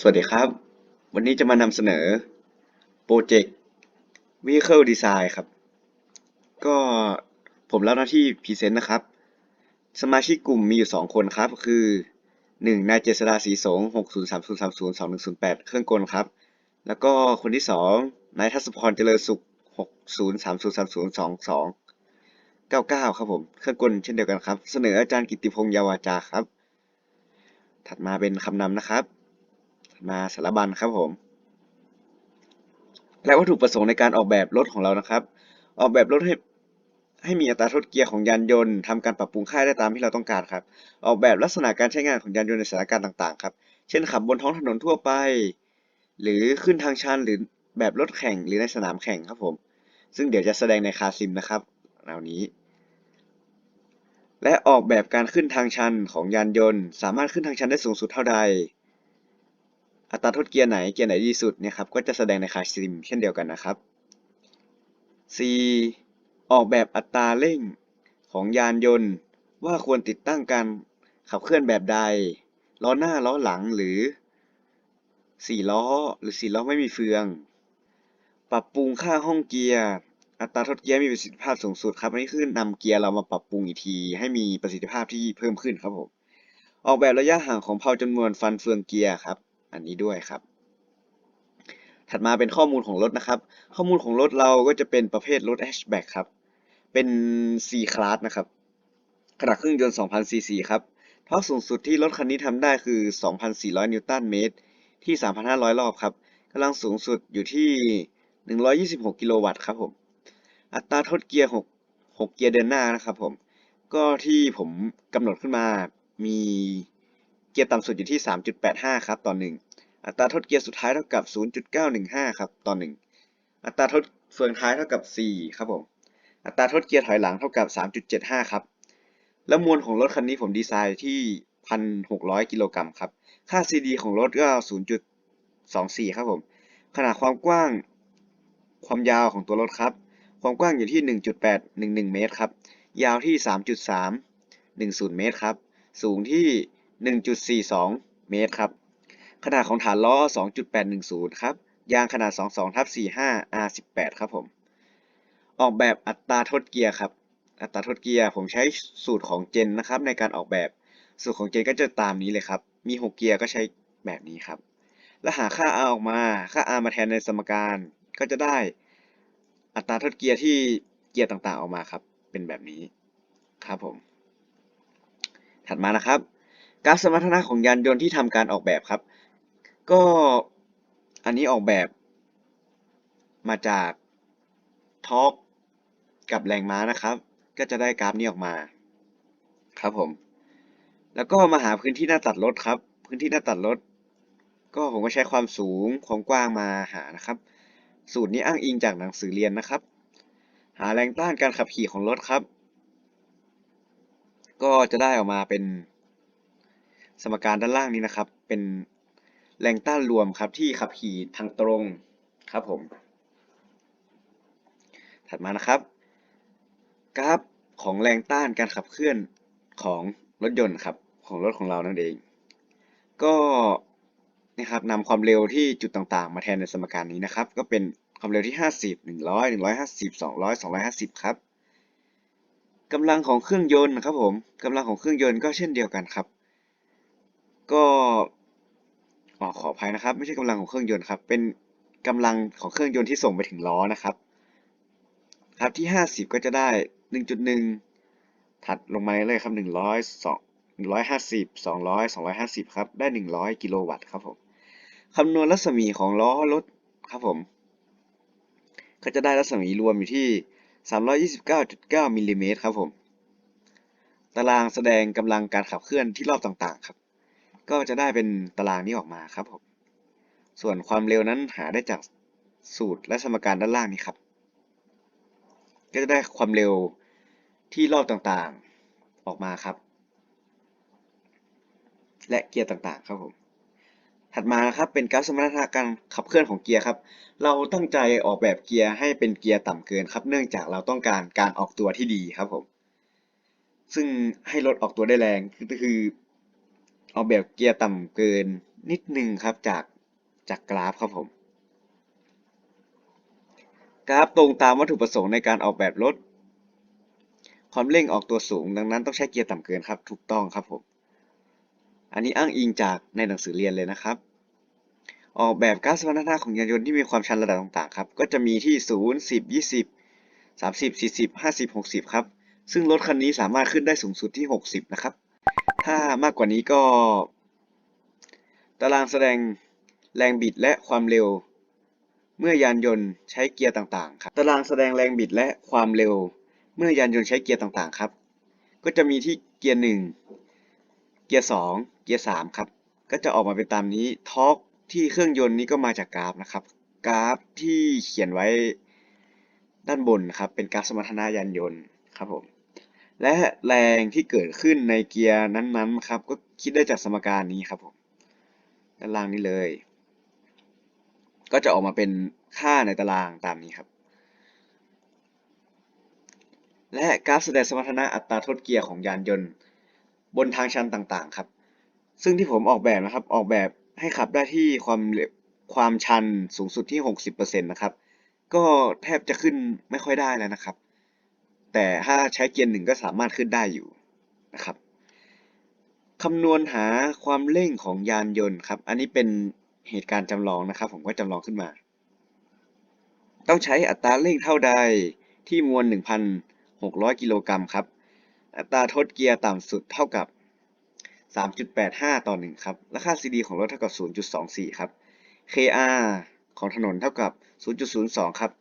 สวัสดีครับ วันนี้จะมานำเสนอโปรเจกต์ Vehicle Design ครับ ก็ผมรับหน้าที่พรีเซนต์นะครับ สมาชิกกลุ่มมีอยู่ 2 คนครับ คือ 1. นายเจษดาศรีสงฆ์603030 2108เครื่องกลครับ แล้วก็คนที่ 2 นายทัศพรเจริญสุข603030 22 99ครับผม เครื่องกลเช่นเดียวกันครับ เสนออาจารย์กิตติพงษ์ยาวาจาครับ ถัดมาเป็นคำนำนะครับ มาสารบัญครับผม และวัตถุประสงค์ในการออกแบบรถของเรานะครับ ออกแบบรถให้ให้มีอัตราทดเกียร์ของยานยนต์ทำการปรับปรุงค่ายได้ตามที่เราต้องการครับ ออกแบบลักษณะการใช้งานของยานยนต์ในสถานการณ์ต่างๆครับ เช่นขับบนท้องถนนทั่วไป หรือขึ้นทางชันหรือแบบรถแข่งหรือในสนามแข่งครับผม ซึ่งเดี๋ยวจะแสดงในคาซิมนะครับเหล่านี้ และออกแบบการขึ้นทางชันของยานยนต์ สามารถขึ้นทางชันได้สูงสุดเท่าใด อัตราทดเกียร์ไหนเกียร์ไหนดีสุดเนี่ยครับก็จะแสดงในคาซิมเช่นเดียวกันนะครับ C ออกแบบอัตราเร่งของยานยนต์ ว่าควรติดตั้งการขับเคลื่อนแบบใด ล้อหน้าล้อหลังหรือสี่ล้อหรือสี่ล้อไม่มีเฟือง ปรับปรุงค่าห้องเกียร์ อัตราทดเกียร์มีประสิทธิภาพสูงสุดครับอันนี้คือนำเกียร์เรามาปรับปรุงอีกที ให้มีประสิทธิภาพที่เพิ่มขึ้นครับผมออกแบบระยะห่างของเพลาจำนวนฟันเฟืองเกียร์ครับ อันนี้ด้วยครับ ถัดมาเป็นข้อมูลของรถนะครับ ข้อมูลของรถเราก็จะเป็นประเภทรถแฮชแบ็กครับ เป็น C Class นะครับ ขนาดเครื่องยนต์ 2,000 ซีซีครับทอร์กสูงสุดที่รถคันนี้ทำได้คือ 2,400 นิวตันเมตร ที่ 3,500 รอบครับกำลังสูงสุดอยู่ที่ 126 กิโลวัตต์ครับผม อัตราทดเกียร์ 6 6 เกียร์เดินหน้านะครับผม ก็ที่ผมกำหนดขึ้นมามีเกียร์ต่ำสุดอยู่ที่ 3.85 ครับต่อหนึ่ง อัตราทดเกียร์สุดท้ายเท่ากับ 0.915 ครับต่อ1อัตราทดเฟืองท้ายเท่ากับ 4 ครับผม อัตราทดเกียร์ถอยหลังเท่ากับ 3.75 ครับ แล้วมวลของรถคันนี้ผมดีไซน์ที่ 1,600 กิโลกรัมครับ ค่า CD ของรถก็ 0.24 ครับผม ขนาดความกว้างความยาวของตัวรถครับ ความกว้างอยู่ที่ 1.811 เมตรครับ ยาวที่ 3.310 เมตรครับ สูงที่ 1.42 เมตรครับ ขนาดของฐานล้อ 2.810 ครับ ยางขนาด 22ทับ45 R18 ครับผม ออกแบบอัตราทดเกียร์ครับ อัตราทดเกียร์ผมใช้สูตรของเจนนะครับ ในการออกแบบ สูตรของเจนก็จะตามนี้เลยครับ มี 6 เกียร์ก็ใช้แบบนี้ครับ แล้วหาค่า R ออกมา ค่า R มาแทนในสมการ ก็จะได้อัตราทดเกียร์ที่เกียร์ต่างๆออกมาครับ เป็นแบบนี้ครับผม ถัดมานะครับกราฟสมรรถนะของยานยนต์ที่ทำการออกแบบครับ ก็อันนี้ออกแบบมาจากท็อกกับแรงม้านะครับ ก็จะได้กราฟนี้ออกมา ครับผม แล้วก็มาหาพื้นที่หน้าตัดรถครับ พื้นที่หน้าตัดรถ ก็ผมก็ใช้ความสูงความกว้างมาหานะครับ สูตรนี้อ้างอิงจากหนังสือเรียนนะครับ หาแรงต้านการขับขี่ของรถครับ ก็จะได้ออกมาเป็นสมการด้านล่างนี้นะครับ เป็น แรงต้านรวมครับที่ขับขี่ทางตรงครับผม ถัดมานะครับ กราฟของแรงต้านการขับเคลื่อนของรถยนต์ครับของรถของเรานั่นเอง ก็นะครับนำความเร็วที่จุดต่างๆ มาแทนในสมการนี้นะครับ ก็เป็นความเร็วที่ 50 100 150 200 250 ครับกำลังของเครื่องยนต์ครับผมกำลังของเครื่องยนต์ก็เช่นเดียวกันครับ ก็ ออขออภัยนะครับ ไม่ใช่กำลังของเครื่องยนต์ครับ เป็นกำลังของเครื่องยนต์ที่ส่งไปถึงล้อนะครับ ครับที่ 50 ก็จะได้ 1.1 ถัดลงมาเลยครับ 100 2 150 200 250 ครับ ได้ 100 กิโลวัตต์ครับผมคำนวณรัศมีของล้อรถครับผม ก็จะได้รัศมีรวมอยู่ที่ 329.9มิลลิเมตรครับผม ตารางแสดงกำลังการขับเคลื่อนที่รอบต่างๆครับ ก็จะได้เป็นตารางนี้ออกมาครับผมส่วนความเร็วนั้นหาได้จากสูตรและสมการด้านล่างนี้ครับ ก็จะได้ความเร็วที่รอบต่างๆออกมาครับ และเกียร์ต่างๆครับผมถัดมานะครับเป็นกราฟสมรรถนะการขับเคลื่อนของเกียร์ครับ เราตั้งใจออกแบบเกียร์ให้เป็นเกียร์ต่ำเกินครับ เนื่องจากเราต้องการการออกตัวที่ดีครับผม ซึ่งให้รถออกตัวได้แรงก็คือ ออกแบบเกียร์ต่ำเกินนิดหนึ่งครับจากจากกราฟครับผม กราฟตรงตามวัตถุประสงค์ในการออกแบบรถ ความเร่งออกตัวสูง ดังนั้นต้องใช้เกียร์ต่ำเกินครับ ถูกต้องครับผม อันนี้อ้างอิงจากในหนังสือเรียนเลยนะครับ ออกแบบการสมรรถนะของยานยนต์ที่มีความชันระดับต่างๆครับ ก็จะมีที่ 0 10 20 30 40 50 60 ครับ ซึ่งรถคันนี้สามารถขึ้นได้สูงสุดที่ 60 นะครับ ถ้ามากกว่านี้ก็ ตารางแสดงแรงบิดและความเร็ว เมื่อยานยนต์ใช้เกียร์ต่างๆครับ ตารางแสดงแรงบิดและความเร็ว เมื่อยานยนต์ใช้เกียร์ต่างๆครับ ก็จะมีที่เกียร์1เกียร์2เกียร์3ครับ ก็จะออกมาเป็นตามนี้ทอร์กที่เครื่องยนต์นี้ก็มาจากกราฟนะครับ กราฟที่เขียนไว้ด้านบนครับ เป็นกราฟสมรรถนะยานยนต์ครับผม และแรงที่เกิดขึ้นในเกียร์นั้นๆครับก็คิดได้จากสมการนี้ครับผมด้านล่างนี้เลย ก็จะออกมาเป็นค่าในตารางตามนี้ครับ และกราฟแสดงสมรรถนะอัตราทดเกียร์ของยานยนต์ บนทางชันต่างๆ ครับ ซึ่งที่ผมออกแบบนะครับออกแบบให้ขับได้ที่ความความชันสูงสุดที่ 60%นะครับ ก็แทบจะขึ้นไม่ค่อยได้แล้วนะครับ แต่ถ้าใช้เกียร์หนึ่งก็สามารถขึ้นได้อยู่นะครับคำนวณหาความเร่งของยานยนต์ครับ อันนี้เป็นเหตุการณ์จำลองนะครับ ผมก็จำลองขึ้นมา ต้องใช้อัตราเร่งเท่าใดที่มวล 1,600 กิโลกรัมครับ อัตราทดเกียร์ต่ำสุดเท่ากับ 3.85 ต่อ 1 ครับ และค่า CD ของรถเท่ากับ 0.24 ครับ KR ของถนนเท่ากับ 0.02 ครับ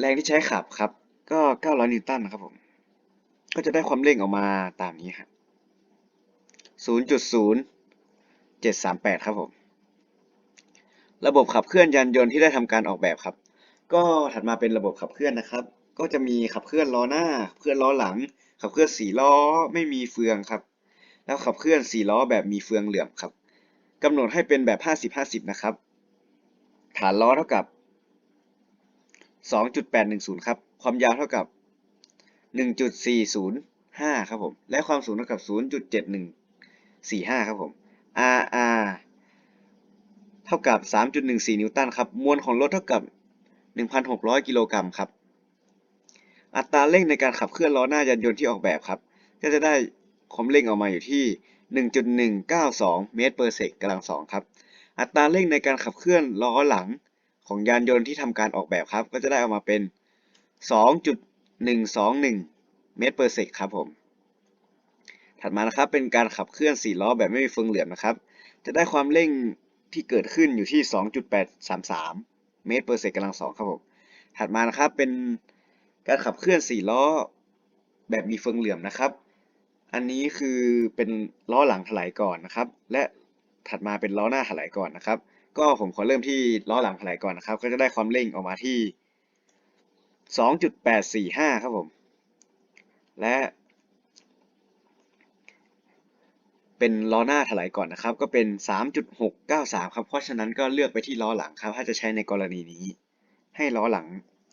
แรงที่ใช้ขับครับ ก็ 900 นิวตันนะครับผม ก็จะได้ความเร่งออกมาตามนี้ครับ0.0738 ครับผม ระบบขับเคลื่อนยานยนต์ที่ได้ทำการออกแบบครับ ก็ถัดมาเป็นระบบขับเคลื่อนนะครับ ก็จะมีขับเคลื่อนล้อหน้าขับเคลื่อนล้อหลัง ขับเคลื่อนสี่ล้อไม่มีเฟืองครับ แล้วขับเคลื่อนสี่ล้อแบบมีเฟืองเหลื่อมครับกำหนดให้เป็นแบบ 50-50 นะครับ ฐานล้อเท่ากับ 2.810 ครับ ความยาวเท่ากับ 1.405 ครับผม และความสูงเท่ากับ 0.7145 ครับผม RR เท่ากับ 3.14 นิวตันครับ มวลของรถเท่ากับ 1,600 กิโลกรัมครับ อัตราเร่งในการขับเคลื่อนล้อหน้ายานยนต์ที่ออกแบบครับ ก็จะได้ความเร่งออกมาอยู่ที่ 1.192 เมตรเปอร์เซกกำลังสองครับ อัตราเร่งในการขับเคลื่อนล้อหลัง ของยานยนต์ที่ทำการออกแบบครับ ก็จะได้ออกมาเป็น 2.121 เมตรเปอร์เซกครับผม ถัดมานะครับเป็นการขับเคลื่อน 4 ล้อแบบไม่มีเฟืองเหลื่อมนะครับ จะได้ความเร่งที่เกิดขึ้นอยู่ที่ 2.833 เมตรเปอร์เซกกำลังสองครับผม ถัดมานะครับเป็นการขับเคลื่อน 4 ล้อแบบมีเฟืองเหลื่อมนะครับ อันนี้คือเป็นล้อหลังถลายก่อนนะครับ และถัดมาเป็นล้อหน้าถลายก่อนนะครับ ก็ผมขอเริ่มที่ล้อหลังถลายก่อนนะครับ ก็จะได้ความเร่งออกมาที่ 2.845 ครับผม และเป็นล้อหน้าถลายก่อนนะครับ ก็เป็น 3.693 ครับ เพราะฉะนั้นก็เลือกไปที่ล้อหลังครับ ถ้าจะใช้ในกรณีนี้ ให้ล้อหลัง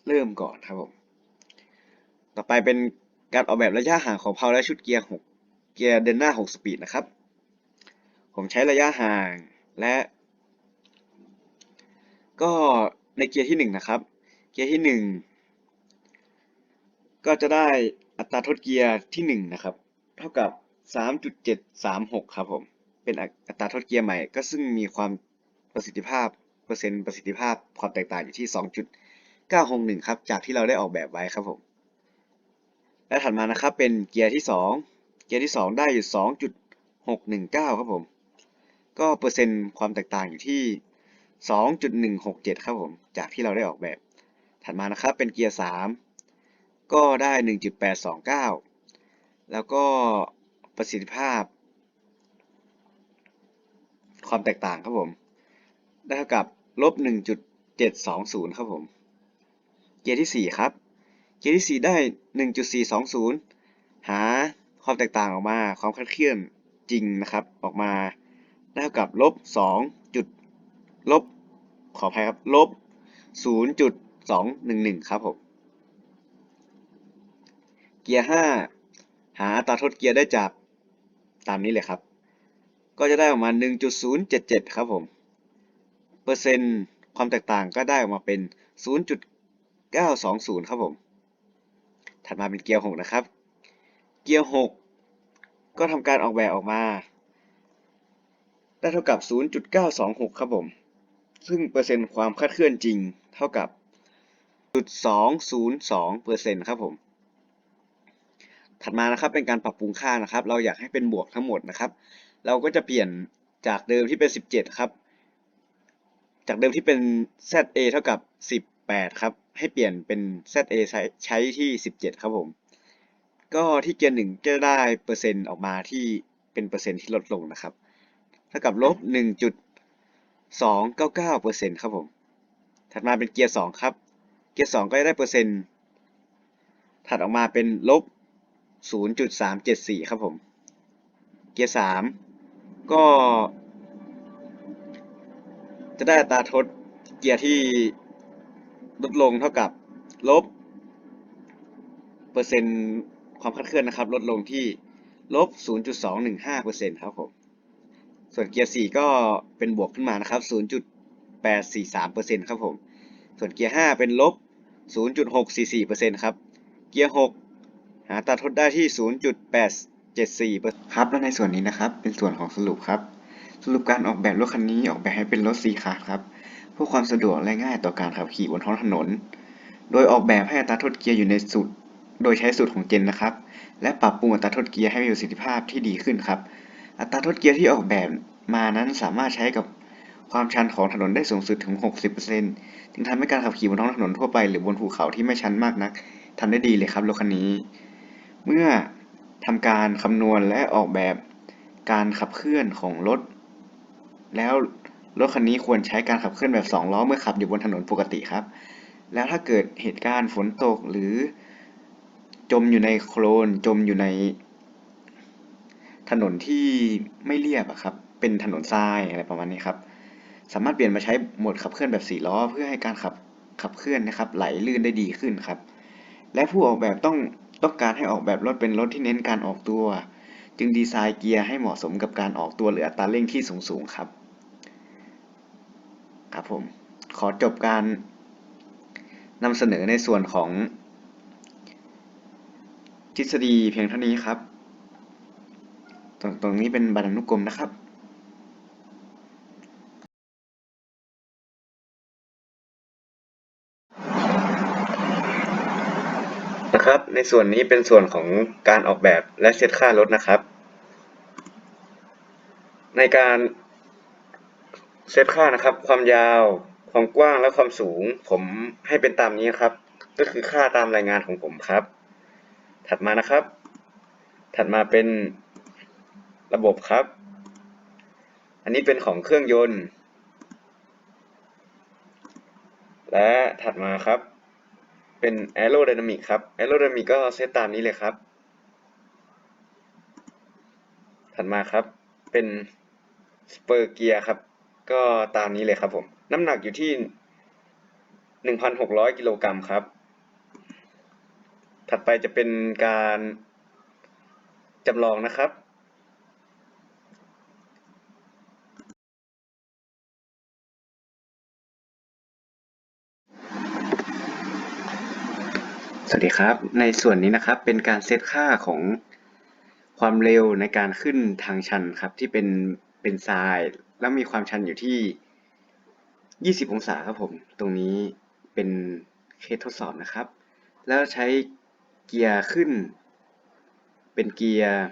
เริ่มก่อนครับผม ต่อไปเป็นการออกแบบระยะห่างของเพาและชุดเกียร์ 6 เกียร์เดินหน้า 6 สปีดนะครับ ผมใช้ระยะห่างและ ก็ในเกียร์ที่ 1 นะครับ เกียร์ที่ 1 ก็จะได้อัตราทดเกียร์ที่ 1 นะครับ เท่ากับ 3.736 ครับผม เป็นอัตราทดเกียร์ใหม่ ก็ซึ่งมีความประสิทธิภาพเปอร์เซ็นต์ประสิทธิภาพความแตกต่างอยู่ที่ 2.961 ครับ จากที่เราได้ออกแบบไว้ครับผม และถัดมานะครับเป็นเกียร์ที่ 2 เกียร์ที่ 2 ได้อยู่ 2.619 ครับผม ก็เปอร์เซ็นต์ความแตกต่างอยู่ที่ 2.167 ครับผม จากที่เราได้ออกแบบ ถัดมานะครับเป็นเกียร์ 3 ก็ได้ 1.829 แล้วก็ประสิทธิภาพ ความแตกต่างครับผม ได้เท่ากับลบ 1.720 ครับผม เกียร์ที่ 4 ครับ เกียร์ที่ 4 ได้ 1.420 หาความแตกต่างออกมา ความคลาดเคลื่อนจริงนะครับ ออกมาได้เท่ากับลบ2 ลบ ขออภัยครับ ลบ 0.211 ครับผม เกียร์ 5 หาอัตราทดเกียร์ได้จากตามนี้เลยครับ ก็จะได้ออกมา 1.077 ครับผม เปอร์เซ็นต์ความแตกต่างก็ได้ออกมาเป็น 0.920 ครับผม ถัดมาเป็นเกียร์ 6 นะครับ เกียร์ 6 ก็ทำการออกแบบออกมา ได้เท่ากับ 0.926 ครับผม ซึ่งเปอร์เซ็นต์ความคาดเคลื่อนจริงเท่ากับจุดสองศูนย์สองเปอร์เซ็นต์ครับผม ถัดมานะครับเป็นการปรับปรุงค่านะครับ เราอยากให้เป็นบวกทั้งหมดนะครับ เราก็จะเปลี่ยนจากเดิมที่เป็น17ครับ จากเดิมที่เป็น za เท่ากับ18ครับ ให้เปลี่ยนเป็น za ใช้ที่17ครับผม ก็ที่เกียร์หนึ่งจะได้เปอร์เซ็นต์ออกมาที่เป็นเปอร์เซ็นต์ที่ลดลงนะครับ เท่ากับลบห 299%ครับผม ถัดมาเป็นเกียร์ 2 ครับ เกียร์ 2 ก็ได้เปอร์เซ็นต์ ถัดออกมาเป็นลบ 0.374 ครับผม เกียร์ 3 ก็จะได้ตาทดเกียร์ที่ลดลงเท่ากับลบ เปอร์เซ็นต์ความคลาดเคลื่อนนะครับ ลดลงที่ลบ 0.215%ครับผม ส่วนเกียร์ 4 ก็เป็นบวกขึ้นมานะครับ 0.843%ครับผม ส่วนเกียร์ 5 เป็นลบ 0.644%ครับ เกียร์ 6 หาอัตาทดได้ที่ 0.874%ครับ และในส่วนนี้นะครับ เป็นส่วนของสรุปครับ สรุปการออกแบบรถคันนี้ออกแบบให้เป็นรถ C class ครับ เพื่อความสะดวกและง่ายต่อการขับขี่บนท้องถนน โดยออกแบบให้อัตราทดเกียร์อยู่ในสูตรโดยใช้สูตรของเจนนะครับ และปรับปรุงอัตราทดเกียร์ให้มีประสิทธิภาพที่ดีขึ้นครับ อัตราทดเกียร์ที่ออกแบบมานั้นสามารถใช้กับความชันของถนนได้สูงสุดถึง 60%จึงทำให้การขับขี่บนท้องถนนทั่วไปหรือบนภูเขาที่ไม่ชันมากนักทำได้ดีเลยครับรถคันนี้ เมื่อทำการคำนวณและออกแบบการขับเคลื่อนของรถ แล้วรถคันนี้ควรใช้การขับเคลื่อนแบบ 2 ล้อเมื่อขับอยู่บนถนนปกติครับ แล้วถ้าเกิดเหตุการณ์ฝนตกหรือจมอยู่ในโคลนจมอยู่ใน ถนนที่ไม่เรียบอะครับ เป็นถนนทรายอะไรประมาณนี้ครับ สามารถเปลี่ยนมาใช้โหมดขับเคลื่อนแบบ4ล้อ เพื่อให้การขับขับเคลื่อนนะครับ ไหลลื่นได้ดีขึ้นครับ และผู้ออกแบบต้องต้องการให้ออกแบบรถเป็นรถที่เน้นการออกตัว จึงดีไซน์เกียร์ให้เหมาะสมกับการออกตัวหรืออัตราเร่งที่สูงๆครับครับผมขอจบการนำเสนอในส่วนของทฤษฎีเพียงเท่านี้ครับ ตรงตรงนี้เป็นบรรณานุกรมนะครับนะครับ ในส่วนนี้เป็นส่วนของการออกแบบและเซตค่ารถนะครับ ในการเซตค่านะครับ ความยาว ความกว้างและความสูง ผมให้เป็นตามนี้ครับ ก็คือค่าตามรายงานของผมครับ ถัดมานะครับ ถัดมาเป็น ระบบครับ อันนี้เป็นของเครื่องยนต์ และถัดมาครับ เป็น aerodynamic ครับ aerodynamic ก็เซตตามนี้เลยครับ ถัดมาครับ เป็น spur gear ครับ ก็ตามนี้เลยครับผม น้ำหนักอยู่ที่ 1,600 กิโลกรัมครับ ถัดไปจะเป็นการจำลองนะครับ สวัสดี ครับ ในส่วนนี้นะครับเป็นการเซตค่าของความเร็วในการขึ้นทางชันครับที่เป็นเป็นทราย แล้วมีความชันอยู่ที่ 20 องศาครับผม ตรงนี้เป็นเคสทดสอบนะครับ แล้วใช้เกียร์ขึ้น เป็นเกียร์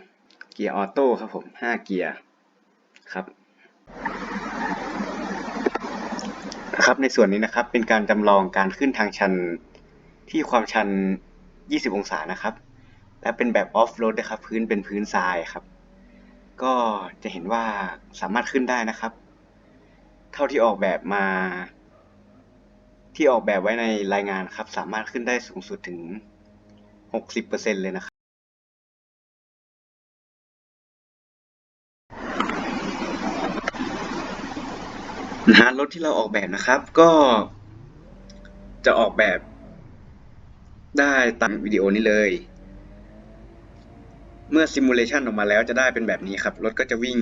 เกียร์ออโต้ครับผม 5 เกียร์ครับนะครับในส่วนนี้นะครับเป็นการจำลองการขึ้นทางชันที่ความชัน 20 องศานะครับ และเป็นแบบออฟโรดนะครับ พื้นเป็นพื้นทรายครับ ก็จะเห็นว่าสามารถขึ้นได้นะครับ เท่าที่ออกแบบมา ที่ออกแบบไว้ในรายงานครับ สามารถขึ้นได้สูงสุดถึง 60%เลยนะครับนะรถที่เราออกแบบนะครับ ก็จะออกแบบ ได้ตามวิดีโอนี้เลย เมื่อซิมูเลชันออกมาแล้วจะได้เป็นแบบนี้ครับ รถก็จะวิ่ง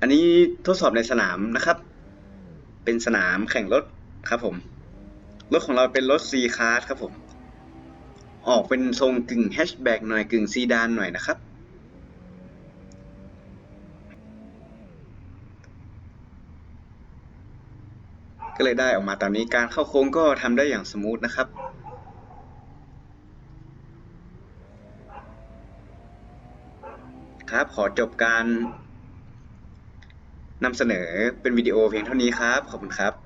อันนี้ทดสอบในสนามนะครับ เป็นสนามแข่งรถครับผม รถของเราเป็นรถ C Class ครับผม ออกเป็นทรงกึ่งแฮชแบ็กหน่อยกึ่งซีดานหน่อยนะครับก็เลยได้ออกมาตามนี้การเข้าโค้งก็ทำได้อย่างสมูทนะครับ ครับ ขอจบการนำเสนอเป็นวิดีโอเพียงเท่านี้ครับ ขอบคุณครับ